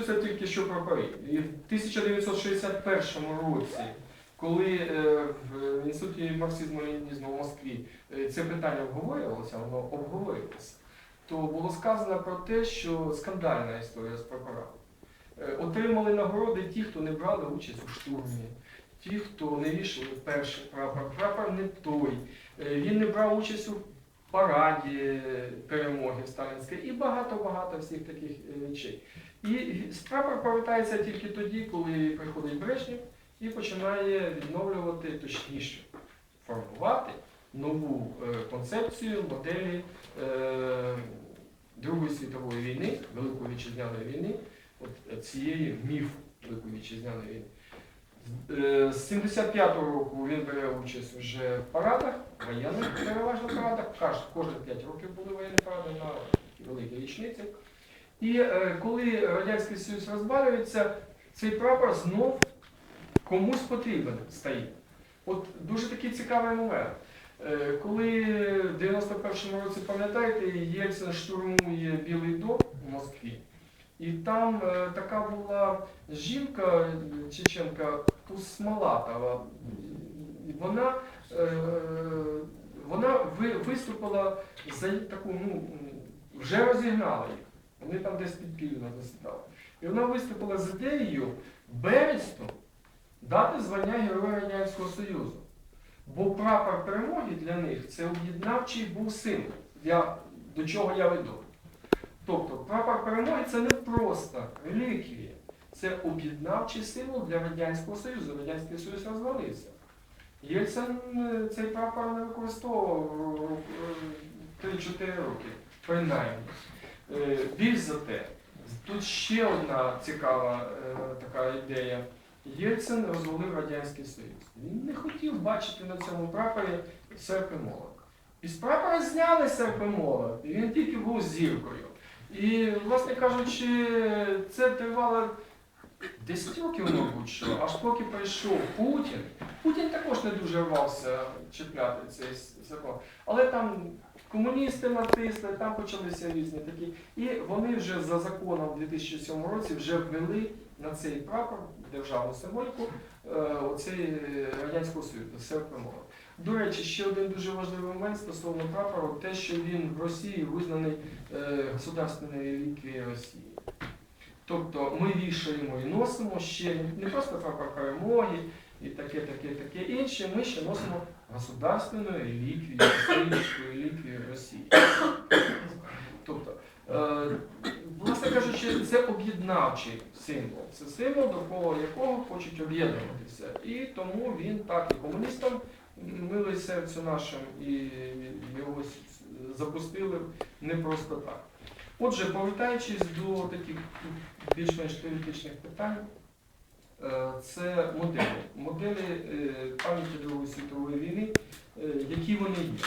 стосується тільки що прапорів. І в 1961 році, коли е, в інституті марксизму і ленінізму в Москві е, це питання обговорювалося, воно обговорювалося, то було сказано про те, що скандальна історія з прапорами. Е, Отримали нагороди ті, хто не брали участь у штурмі, ті, хто не вішали перший прапор, прапор не той. Е, Він не брав участь у параді е, перемоги сталінської і багато-багато всіх таких е, речей. І прапор повертається тільки тоді, коли приходить Брежнєв і починає відновлювати, точніше, формувати нову е, концепцію моделі е, Другої світової війни, Великої вітчизняної війни, от цієї міфу Великої вітчизняної війни. Е, З 75-го року він бере участь вже в парадах, воєнних переважно парадах. Кож- Кожні 5 років були воєнні паради на такі великі річниці. І е, коли Радянський Союз розвалюється, цей прапор знов комусь потрібен стає. От дуже такий цікавий момент. Е, Коли в 91-му році, пам'ятаєте, Єльцин штурмує Білий дом у Москві, і там е, така була жінка чеченка Усмалатова. І Вона, е, вона ви- виступила за таку, ну, вже розігнали їх. Вони там десь підпільно засідали. І вона виступила з ідеєю Бересту дати звання Героя Радянського Союзу. Бо прапор перемоги для них це об'єднавчий був символ. Я, до чого я веду. Тобто прапор перемоги це не просто реліквія, це об'єднавчий символ для Радянського Союзу. Радянський Союз розвалився. Єльцин е, цей прапор не використовував е, 3-4 роки, принаймні. Е, Більш за те, тут ще одна цікава е, така ідея. Єльцин розвалив Радянський Союз. Він не хотів бачити на цьому прапорі серп і молот. Із прапора зняли серп і молот, і він тільки був зіркою. І, власне кажучи, це тривало 10 років, мабуть, що, аж поки прийшов Путін. Путін також не дуже рвався чіпляти цей закон. Але там комуністи натисли, там почалися різні такі. І вони вже за законом у 2007 році вже ввели на цей прапор державну символіку е, оцей Радянського Союзу, серп. До речі, ще один дуже важливий момент стосовно прапору, те, що він в Росії визнаний е, государственною реліквією Росії. Тобто ми вішаємо і носимо ще не просто прапор перемоги і таке, таке, таке інше, ми ще носимо государственну реліквію, історичну реліквію Росії. Тобто, е, власне кажучи, це об'єднавчий символ. Це символ, довкола якого хочуть об'єднуватися. І тому він так і комуністам милий серцю нашим, і його запустили не просто так. Отже, повертаючись до таких більш-менш теоретичних питань, це моделі. Моделі е, пам'яті Другої світової війни, е, які вони є.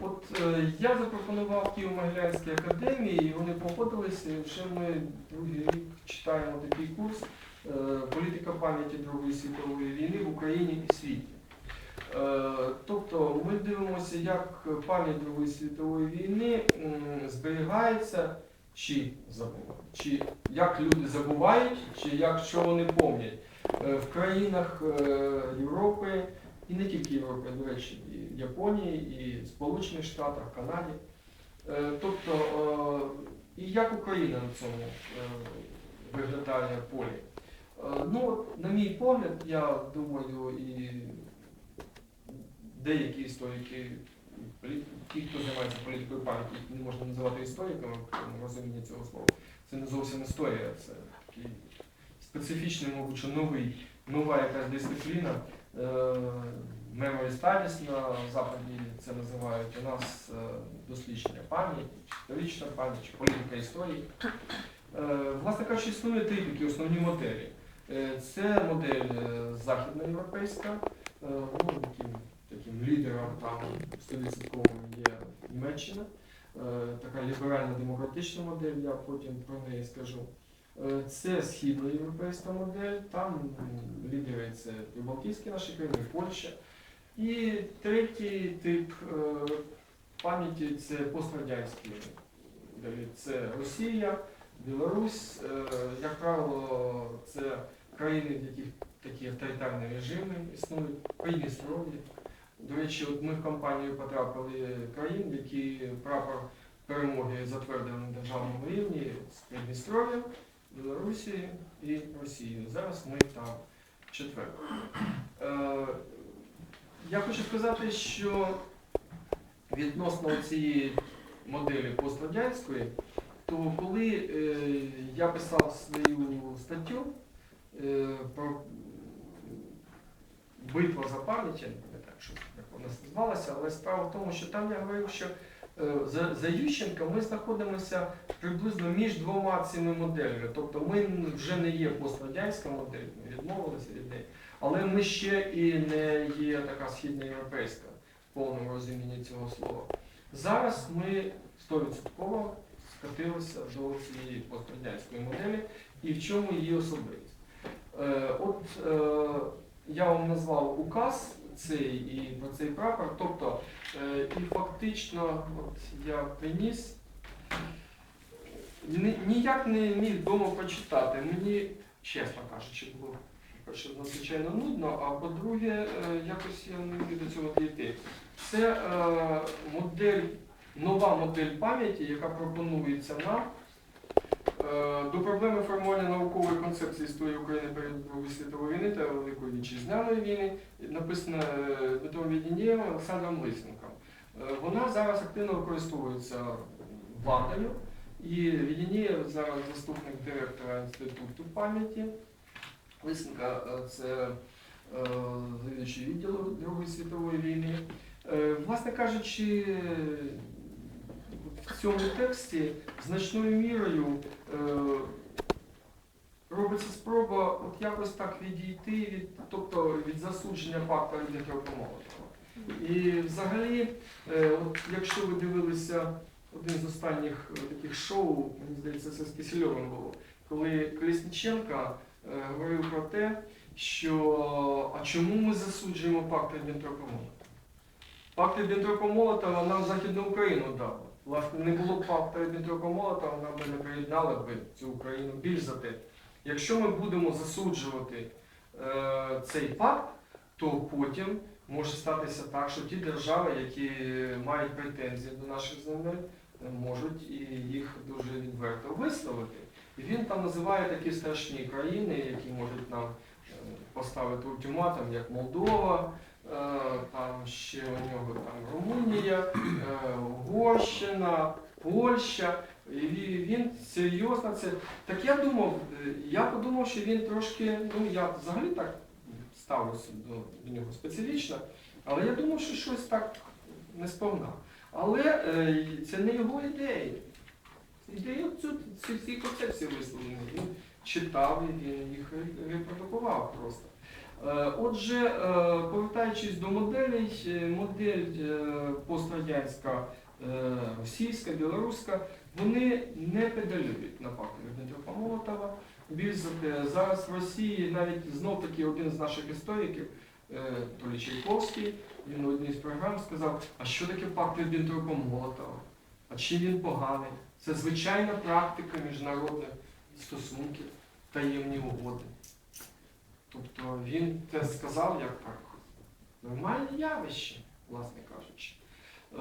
От е, я запропонував Києво-Могилянській академії, і вони погодилися. Вже ми другий рік читаємо такий курс е, Політика пам'яті Другої світової війни в Україні і світі. Е, Тобто ми дивимося, як пам'ять Другої світової війни зберігається чи чи як люди забувають, чи як що вони пам'ятають Е, в країнах е, Європи і не тільки Європи, до речі, і Японії, і Сполучених Штатах, Канаді. Е, Тобто, і як Україна на цьому виглядає полі. Ну, на мій погляд, я думаю, і деякі історики, ті, хто займається політикою пам'яті, не можна називати істориками тому розумінні цього слова. Це не зовсім історія, це такий специфічний, мабуть, новий, нова якась дисципліна. Е, Memory Studies на Заході це називають. У нас е, дослідження пам'яті, історична пам'ять, чи політика історії. Е, Власне кажучи, існує три такі основні моделі. Це модель західноєвропейська, ну, лідером там 100% є Німеччина. Е, Така ліберальна демократична модель, я потім про неї скажу. Е, Це східноєвропейська модель, там лідери це Прибалтійські наші країни, Польща. І третій тип е, пам'яті це пострадянські. Це Росія, Білорусь, як правило, це країни, в яких такі авторитарні режими існують, Придністров'я. До речі, от ми в компанію потрапили країн, які прапор перемоги затвердили на державному рівні з Придністров'я, Білорусі і Росії. Зараз ми там четверто. Е, Я хочу сказати, що відносно цієї моделі пострадянської, то коли е, я писав свою статтю е, про битва за пам'ять, я не пам'ятаю, що як вона називалася, але справа в тому, що там я говорив, що е, за, за Ющенка ми знаходимося приблизно між двома цими моделями. Тобто ми вже не є пострадянська модель, ми відмовилися від неї, але ми ще і не є така східноєвропейська в повному розумінні цього слова. Зараз ми 100% скатилися до цієї пострадянської моделі і в чому її особливість. Е, от е, я вам назвав указ цей і про цей прапор, тобто е, і фактично от я приніс, ні- ніяк не міг вдома прочитати. Мені, чесно кажучи, було по-перше, надзвичайно нудно, а по-друге, е, якось я не міг до цього дійти. Це е, модель, нова модель пам'яті, яка пропонується нам до проблеми формування наукової концепції історії України перед Другою світовою війни та Великої Вітчизняної війни, написана е, Дмитром Відінєєм Олександром Лисенком. Е, Вона зараз активно використовується владою, і Відінєєв зараз заступник директора Інституту пам'яті. Лисенка е, це е, завідуючий відділу Другої світової війни. Е, Власне кажучи, в цьому тексті значною мірою е, робиться спроба от якось так відійти від, тобто від засудження факту Ріббентропа-Молотова. І взагалі, е, от якщо ви дивилися один з останніх е, таких шоу, мені здається, це з Кисельовим було, коли Колісніченка е, говорив про те, що а чому ми засуджуємо пакт Ріббентропа-Молотова? Пакт Ріббентропа-Молотова нам Західну Україну дав. Власне, не було б пакту Ріббентропа-Молотова, нам би не приєднали б цю Україну більш за те. Якщо ми будемо засуджувати е, цей пакт, то потім може статися так, що ті держави, які мають претензії до наших земель, можуть і їх дуже відверто висловити. І він там називає такі страшні країни, які можуть нам поставити ультиматум, як Молдова, е, там ще у нього там Румунія, е, Угорщина, Польща. І він серйозно це. Так я думав, я подумав, що він трошки, ну я взагалі так ставлюся до, нього специфічно, але я думав, що щось так не сповна. Але е, це не його ідеї. Ідеї цю, ці, ці концепції висловлені. Читав і їх ре- репродукував просто. Е, Отже, е, повертаючись до моделей, е, модель пострадянська, російська, білоруська, вони не педалюють на факторі Дмитра Молотова. Більш зараз в Росії навіть знов таки один з наших істориків, Толі Чайковський, він у одній з програм сказав, а що таке пакт Ріббентропа Молотова? А чим він поганий? Це звичайна практика міжнародних стосунків, таємні угоди. Тобто він те сказав як так. Нормальне явище, власне кажучи.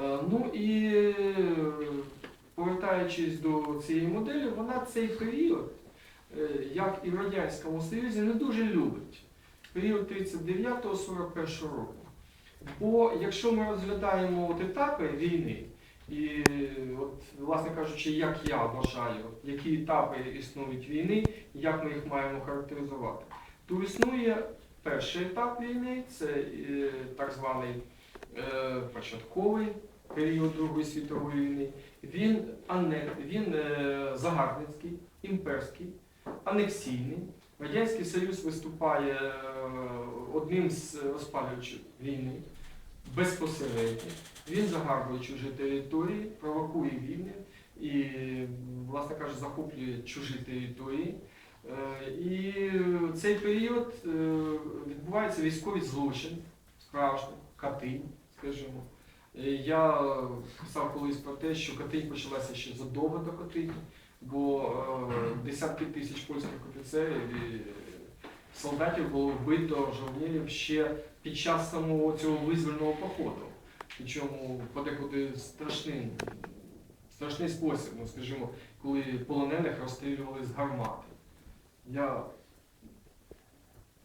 Е, Ну і повертаючись до цієї моделі, вона цей період, е, як і в Радянському Союзі, не дуже любить. Період 39-41 року. Бо якщо ми розглядаємо от етапи війни, і от, власне кажучи, як я вважаю, які етапи існують війни, як ми їх маємо характеризувати, то існує перший етап війни, це е, так званий е, початковий період Другої світової війни. Він, ане, він е, загарбницький, імперський, анексійний. Радянський Союз виступає е, одним з розпалюючих війни безпосередньо. Він загарбує чужі території, провокує війни і, власне кажучи, захоплює чужі території. Е, І в цей період е, відбувається військовий злочин, справжній, Катинь, скажімо. Е, Я писав колись про те, що Катинь почалася ще задовго до Катині. бо десятки тисяч польських офіцерів солдатів було вбито жовнірів ще під час самого цього визвольного походу. Причому подекуди страшний, страшний спосіб, ну скажімо, коли полонених розстрілювали з гармати. Я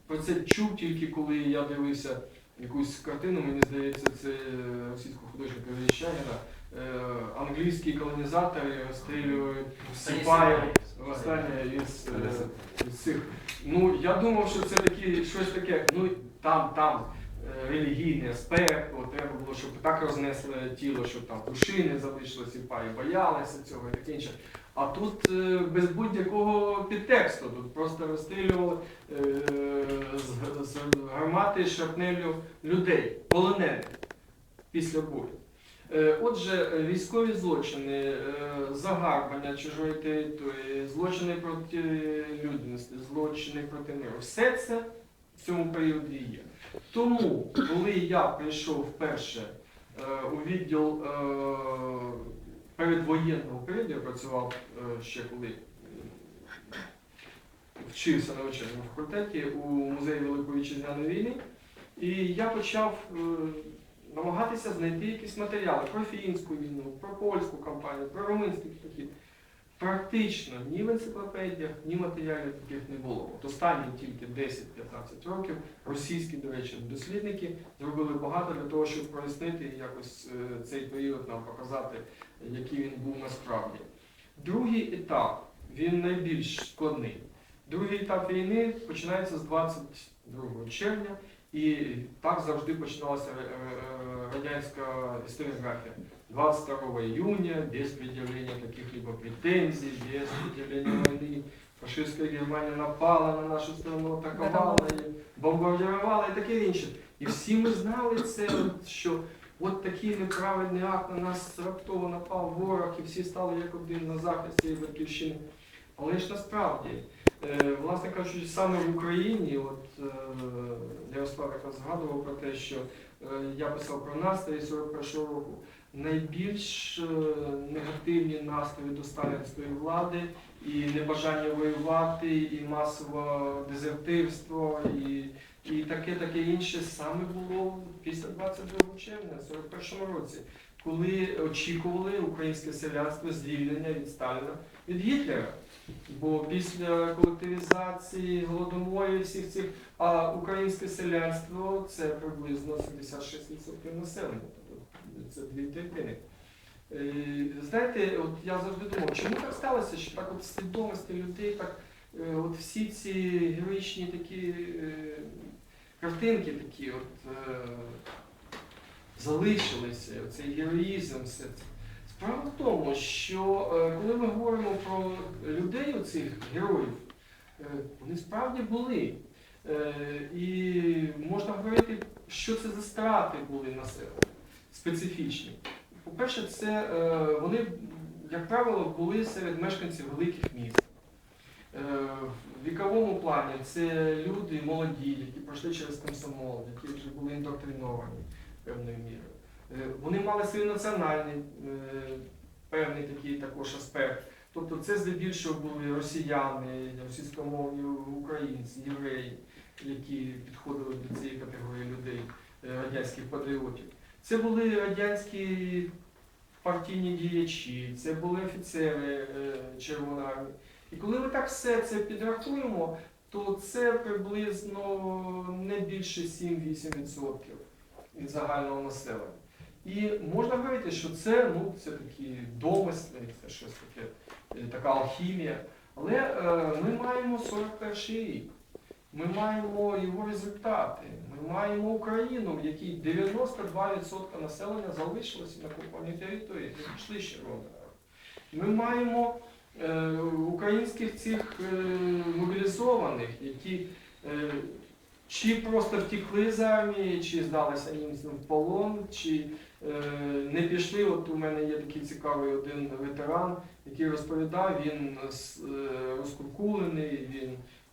про це чув тільки коли я дивився якусь картину, мені здається, це російського художника Віщаніна. Е, Англійські колонізатори розстрілюють сипаєв останнє із, е, із цих. Ну, я думав, що це такі, щось таке, ну там, там е, релігійний аспект, треба було, щоб так рознесли тіло, щоб там душі не залишилось, сипаї боялися цього і таке інше. А тут без будь-якого підтексту, тут просто розстрілювали е, з, з гармати шрапнелю людей, полонених після бою. Е, Отже, військові злочини, е, загарбання чужої території, злочини проти людяності, злочини проти миру, все це в цьому періоді є. Тому, коли я прийшов вперше е, у відділ передвоєнного періоду, я працював ще коли вчився на вечірньому факультеті у музеї Великої Вітчизняної війни, і я почав намагатися знайти якісь матеріали про фінську війну, про польську кампанію, про румунський похід. Практично ні в енциклопедіях, ні матеріалів таких не було. От останні тільки 10-15 років російські, до речі, дослідники зробили багато для того, щоб прояснити якось е, цей період нам показати, який він був насправді. Другий етап, він найбільш складний. Другий етап війни починається з 22 червня, і так завжди починалася е, е, радянська історіографія. 22 июня, без предъявления каких-либо претензий, без предъявления войны, фашистська Германія напала на нашу страну, атакувала, і бомбардувала і таке інше. І всі ми знали це, от, що от такий неправильний акт на нас раптово напав ворог, і всі стали як один на захист цієї батьківщини. Але ж насправді, е, власне кажучи, саме в Україні, от е, Ярослав якраз згадував про те, що е, я писав про настрій 41-го року. Найбільш е, негативні настрої до сталінської влади і небажання воювати, і масове дезертирство, і, і таке таке інше саме було після 22 червня, в 41 році, коли очікували українське селянство звільнення від Сталіна від Гітлера. Бо після колективізації, голодоморів, всіх цих, а українське селянство це приблизно 76% населення. Тобто це дві третини. Е, Знаєте, от я завжди думав, чому так сталося, що так от свідомості людей так е, от всі ці героїчні такі е, картинки такі от залишилися, цей героїзм, все це. Справа в тому, що е, коли ми говоримо про людей, оцих героїв, е, вони справді були. Е, І можна говорити, що це за страти були населення специфічні. По-перше, це вони, як правило, були серед мешканців великих міст. В віковому плані це люди молоді, які пройшли через комсомол, які вже були індоктриновані певною мірою. Е, Вони мали свій національний е, певний такий також аспект. Тобто це здебільшого були росіяни, російськомовні українці, євреї, які підходили до цієї категорії людей, е, радянських патріотів. Це були радянські партійні діячі, це були офіцери Червоної. І коли ми так все це підрахуємо, то це приблизно не більше 7-8% від загального населення. І можна говорити, що це, ну, це такі домисли, це щось таке, е, така алхімія. Але е, ми маємо 41 рік. Ми маємо його результати. Ми маємо Україну, в якій 92% населення залишилося на окупованій території, не пішли ще роки. Ми маємо е, українських цих е, мобілізованих, які е, чи просто втекли з армії, чи здалися німцям в полон, чи не пішли. От у мене є такий цікавий один ветеран, який розповідав, він е, розкуркулений, він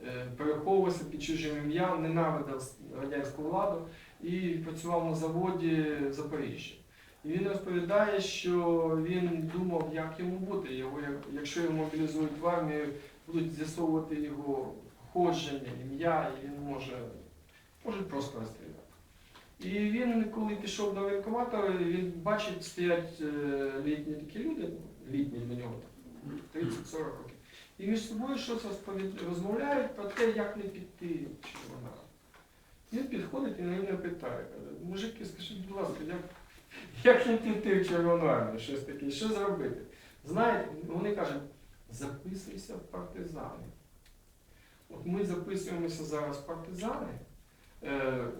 е, переховувався під чужим ім'ям, ненавидив радянську владу і працював на заводі в Запоріжжі. І він розповідає, що він думав, як йому бути. Його, якщо його мобілізують в армію, будуть з'ясовувати його походження, ім'я, і він може, може просто розстріляти. І він, коли пішов до воєнкомата, він бачить, стоять е, літні такі люди, літні для нього, 30-40 років. І між собою щось розмовляють про те, як не піти в Червону. Він підходить і на мене питає, мужики, скажіть, будь ласка, як, як не піти в Червону щось таке, що зробити? Знаєте, вони кажуть, записуйся в партизани. От ми записуємося зараз в партизани,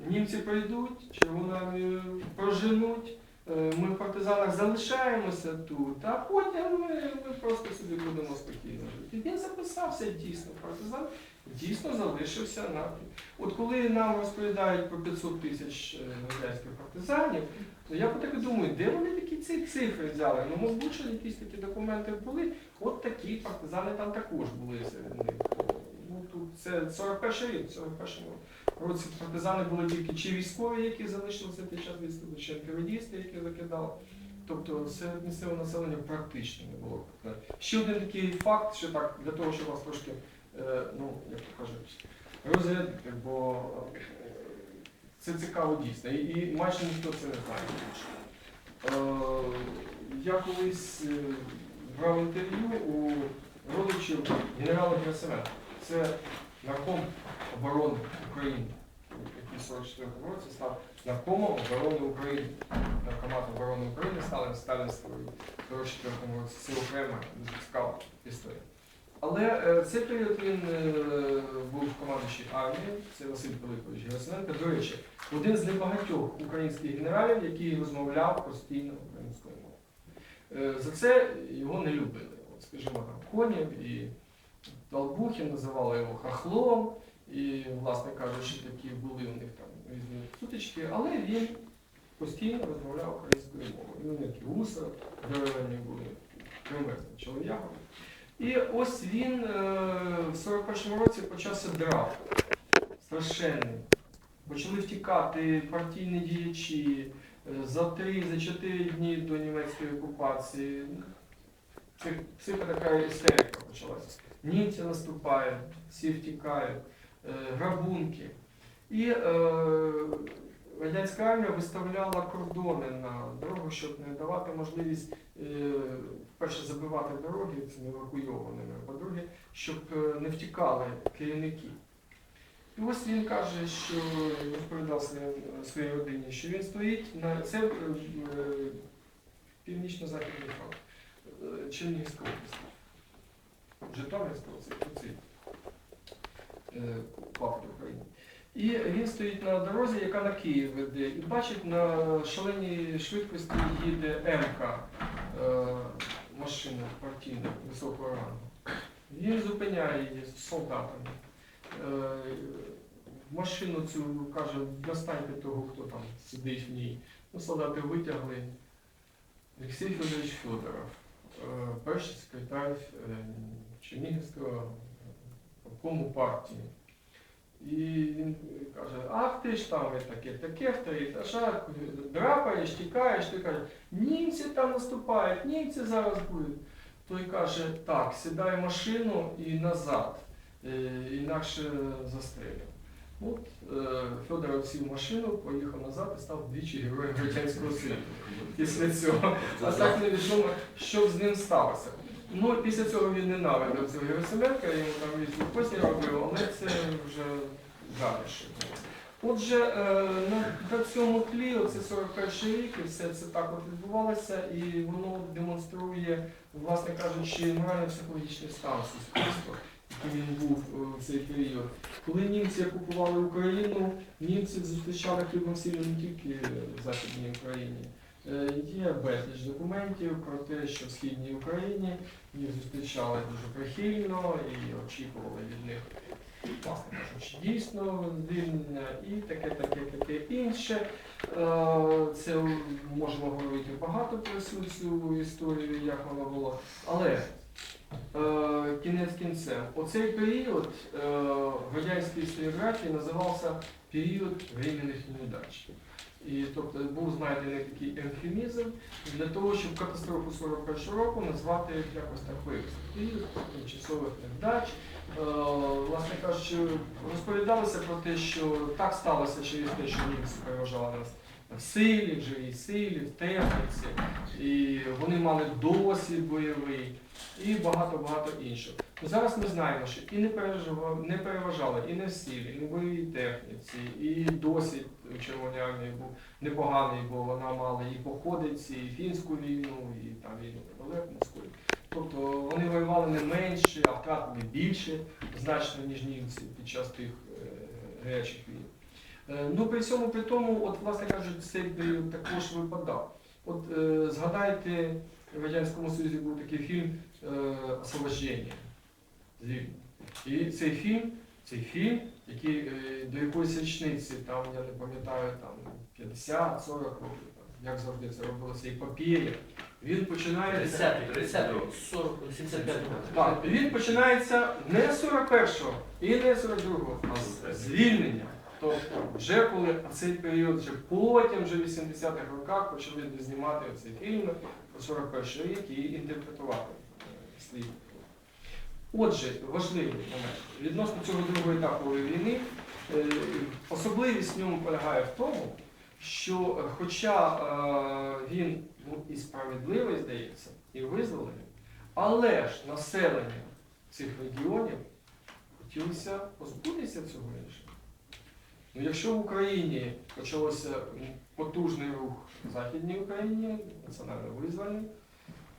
німці прийдуть, Червону армію проженуть, е, ми в партизанах залишаємося тут, а потім ми, ми просто собі будемо спокійно жити. Він записався дійсно в партизан, дійсно залишився на. От коли нам розповідають про 500 тисяч е, радянських партизанів, то я так думаю, де вони такі ці цифри взяли? Ну, мабуть, що якісь такі документи були. От такі партизани там також були серед них. Ну, тут це 41 рік, в 41 році партизани були тільки чи військові, які залишилися під час відступу, чи НКВДісти, які закидали. Тобто серед місцевого населення практично не було. Ще один такий факт, що так, для того, щоб вас трошки, е, ну, як то кажуть, розрядити, бо е, це цікаво дійсно. І, майже ніхто це не знає. Е, я колись брав інтерв'ю у родичів генерала Герасименка. Це нарком оборони України, який в 44 році став наркомом оборони України. Наркомат оборони України стали Сталін створив в 44 році. Це окрема дуже цікава історія. Але е, цей період він е, був командуючий армією, це Василь Пилипович Герасименко. До речі, один з небагатьох українських генералів, який розмовляв постійно українською мовою. Е, За це його не любили. От, скажімо, там Конєв і Долбухін називали його хахлом, і, власне кажучи, такі були у них там різні сутички, але він постійно розмовляв українською мовою. І вони такі уса, дерев'яні були кремезним чоловіком. І ось він е, в 41-му році почався драв страшенний. Почали втікати партійні діячі е, за три, за чотири дні до німецької окупації. Псих- Психа така істерика почалася. Німці наступають, всі втікають, е, грабунки. І е, радянська армія виставляла кордони на дорогу, щоб не давати можливість е, перше забивати дороги цими евакуйованими, а по-друге, щоб е, не втікали керівники. І ось він каже, що розповідав своїй- родині, що він стоїть на це е, е, північно-західний фронт Чернігівської області. Житомирського, е, України. І він стоїть на дорозі, яка на Київ веде, і бачить на шаленій швидкості їде МК, е, машина партійна високого рангу. Він зупиняє її з солдатами. Е, машину цю каже, достаньте того, хто там сидить в ній. Ну, солдати витягли. Олексій Федорович Федоров, перший секретар Чернігівського обкому партії. І він каже, ах ти ж там і таке, таке в три етажа, драпаєш, тікаєш, ти каже, німці там наступають, німці зараз будуть. Той каже, так, сідай машину і назад, е, інакше застрелю. От е, Федоров сів в машину, поїхав назад і став двічі героєм Радянського Союзу. Після цього. А так невідомо, що з ним сталося. Ну, після цього він ненавидив цього Герасименка, йому там різні кості робив, але це вже далі. Отже, е, на, на цьому тлі, оце 41 рік, і все це так от відбувалося, і воно демонструє, власне кажучи, морально-психологічний стан суспільства, який він був е, в цей період. Коли німці окупували Україну, німці зустрічали хлібом сіллю не тільки в Західній Україні. Е, Є безліч документів про те, що в східній Україні їх зустрічали дуже прихильно і очікували від них, власне кажучи, дійсно звільнення і таке, таке, таке інше. Е, Це можемо говорити багато про цю, цю історію, як воно було. Але е, кінець кінцем, оцей період в радянській історіографії називався період временних неудач. І тобто був знайдений такий евфемізм для того, щоб катастрофу 41 року назвати якось так вивести. Тимчасових невдач. Е, власне кажучи, розповідалося про те, що так сталося через те, що німці переважали нас в силі, в живій силі, в техніці, і вони мали досвід бойовий і багато-багато іншого. Ну, Зараз ми знаємо, що і не не переважали і не в силі, і не бойовій техніці, і досвід у Червоній армії був непоганий, бо вона мала і походиці, і фінську війну, і там війну недалеко Тобто вони воювали не менше, а втратили більше значно, ніж німці під час тих е, гарячих війн. Е, Ну, при цьому при тому, от, власне кажучи, цей період також випадав. От е, згадайте, в Радянському Союзі був такий фільм «Освобождення». Звільнення. І цей фільм, цей фільм, який е, до якоїсь річниці, там, я не пам'ятаю, там 50-40 років, там, як завжди це робилося, і епопея, він починається. 30, 30, 40, 75. Так, він починається не з 41-го і не з 42-го, а з звільнення. Тобто вже коли цей період, вже потім, вже в 80-х роках почали знімати ці фільми про 41-й рік і інтерпретувати е, слід. Отже, важливий момент. Відносно цього другого етапу війни, е, особливість в ньому полягає в тому, що е, хоча е, він ну, і справедливий, здається, і визволений, але ж населення цих регіонів хотілося позбутися цього рішення. Ну, якщо в Україні почався потужний рух в Західній Україні, національно-визвольний,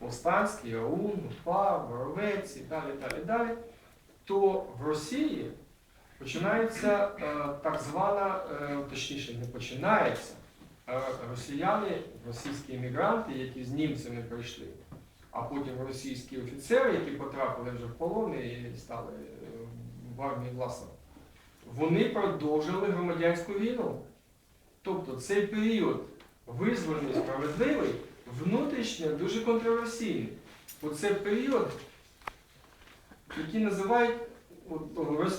повстанський, АУН, УПА, Боровець і далі, далі, далі, то в Росії починається е, так звана, е, точніше, не починається, росіяни, російські іммігранти, які з німцями прийшли, а потім російські офіцери, які потрапили вже в полон і стали е, в армії власне, вони продовжили громадянську війну. Тобто цей період визвольний, справедливий, внутрішньо дуже контроверсійний. Бо це період, який називають,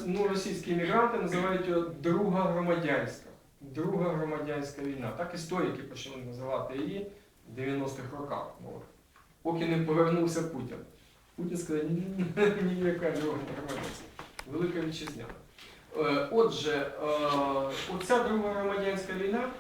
ну, російські іммігранти називають його друга громадянська. Друга громадянська війна. Так історики почали називати її в 90-х роках. Ну. Поки не повернувся Путін. Путін сказав, ні, ні, ніяка друга громадянська. Велика вітчизняна. Е, Отже, е, оця друга громадянська війна